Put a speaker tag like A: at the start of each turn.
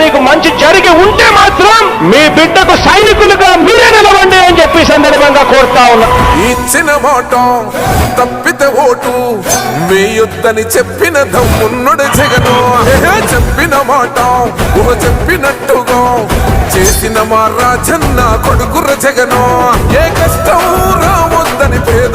A: మీకు మంచి జరిగి ఉంటే మాత్రం మీ బిడ్డకు సైనికులుగా మీరే నిలవండి అని చెప్పి సందర్భంగా కోరుతా ఉన్నా.
B: ఇచ్చిన మాట తప్పితే ఓటు వేయొద్దని చెప్పిన దమ్మున్నుడు జగను. చెప్పిన మాట ఊహ చెప్పినట్టుగా చేసిన మా రాజన్న కొడుకుర జగను. ఏ కష్టం రావద్దని పేద